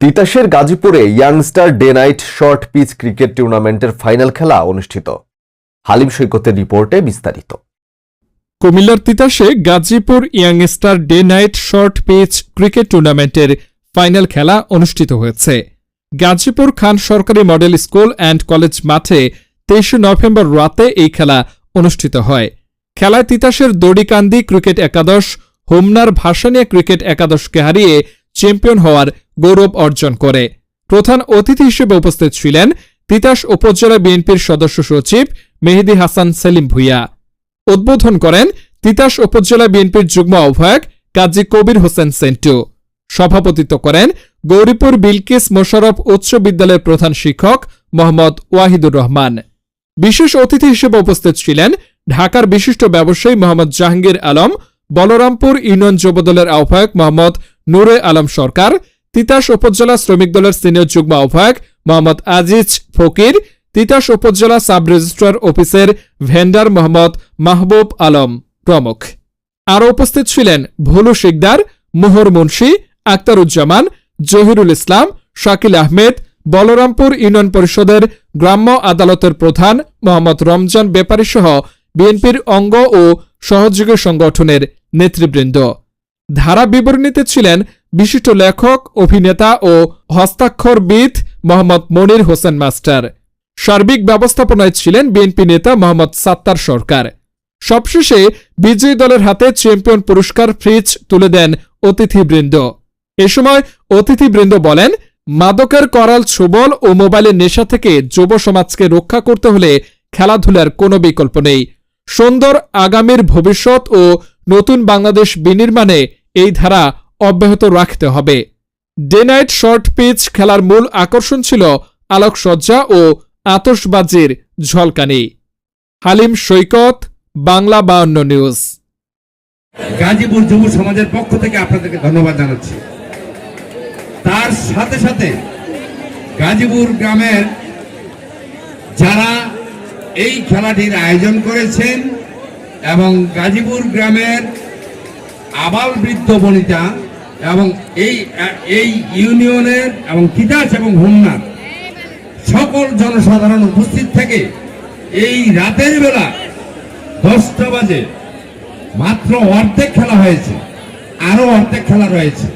তিতাসের গাজীপুরে youngster day night short pitch cricket টুর্নামেন্টের final খেলা অনুষ্ঠিত। হালিম সৈকতের রিপোর্টে বিস্তারিত। কুমিল্লার তিতাসে Gazipur youngster day night short pitch cricket টুর্নামেন্টের ফাইনাল খেলা অনুষ্ঠিত হয়েছে। গাজীপুর খান সরকারি মডেল স্কুল অ্যান্ড কলেজ মাঠে তেইশে নভেম্বর রাতে এই খেলা অনুষ্ঠিত হয়। খেলায় তিতাসের দড়িকান্দি ক্রিকেট একাদশ, হোমনার ভাসানিয়া ক্রিকেট একাদশকে হারিয়ে চ্যাম্পিয়ন হওয়ার গৌরব অর্জন করে। প্রধান অতিথি হিসেবে উপস্থিত ছিলেন তিতাস উপজেলা বিএনপির সদস্য সচিব মেহেদি হাসান সেলিম ভুইয়া। উদ্বোধন করেন তিতাস উপজেলা বিএনপির যুগ্ম আহ্বায়ক কাজী কবির হোসেন সেন্টু। সভাপতিত্ব করেন গৌরীপুর বিলকিস মোশারফ উচ্চ বিদ্যালয়ের প্রধান শিক্ষক মোহাম্মদ ওয়াহিদুর রহমান। বিশেষ অতিথি হিসেবে উপস্থিত ছিলেন ঢাকার বিশিষ্ট ব্যবসায়ী মোহাম্মদ জাহাঙ্গীর আলম, বলরামপুর ইউনিয়ন যুবদলের আহ্বায়ক মোহাম্মদ নূরে আলম সরকার, তিতাস উপজেলা শ্রমিক দলের সিনিয়র যুগ্ম আহ্বায়ক মোহাম্মদ আজিজ ফকির, তিতাস উপজেলা সাব রেজিস্ট্রার অফিসের ভেন্ডার মোহাম্মদ মাহবুব আলম প্রমুখ। আরও উপস্থিত ছিলেন ভুলু শিকদার, মোহর মুন্সি, আক্তারুজ্জামান, জহিরুল ইসলাম, শাকিল আহমেদ, বলরামপুর ইউনিয়ন পরিষদের গ্রাম্য আদালতের প্রধান মোহাম্মদ রমজান বেপারী সহ বিএনপির অঙ্গ ও সহযোগী সংগঠনের নেতৃবৃন্দ। ধারা বিবরণীতে ছিলেন বিশিষ্ট লেখক, অভিনেতা ও হস্তাক্ষরবিদ মোহাম্মদ মনির হোসেন মাস্টার। সার্বিক ব্যবস্থাপনায় ছিলেন বিএনপি নেতা মোহাম্মদ সাত্তার সরকার। সবশেষে বিজয়ী দলের হাতে চ্যাম্পিয়ন পুরস্কার ফ্রিজ তুলে দেন অতিথিবৃন্দ। এ সময় অতিথিবৃন্দ বলেন, মাদকের করাল ছোবল ও মোবাইলের নেশা থেকে যুব সমাজকে রক্ষা করতে হলে খেলাধুলার কোনো বিকল্প নেই। সুন্দর আগামীর ভবিষ্যৎ ও নতুন বাংলাদেশ বিনির্মাণে এই ধারা অব্যাহত রাখতে হবে। ডে নাইট শর্ট পিচ খেলার মূল আকর্ষণ ছিল আলোকসজ্জা ও আতসবাজির ঝলকানি। হালিম সৈকত, বাংলা বায়ান্ন নিউজ। গাজীপুর যুব সমাজের পক্ষ থেকে আপনাদেরকে ধন্যবাদ জানাচ্ছি। তার সাথে সাথে গাজীপুর গ্রামের যারা এই খেলাটির আয়োজন করেছেন এবং গাজীপুর গ্রামের আবাল বৃদ্ধ বনিতা এবং এই এই ইউনিয়নের এবং তিতাস এবং হুমনার সকল জনসাধারণ উপস্থিত থেকে এই রাতের বেলা দশটা বাজে মাত্র অর্ধেক খেলা হয়েছে আরও অর্ধেক খেলা রয়েছে।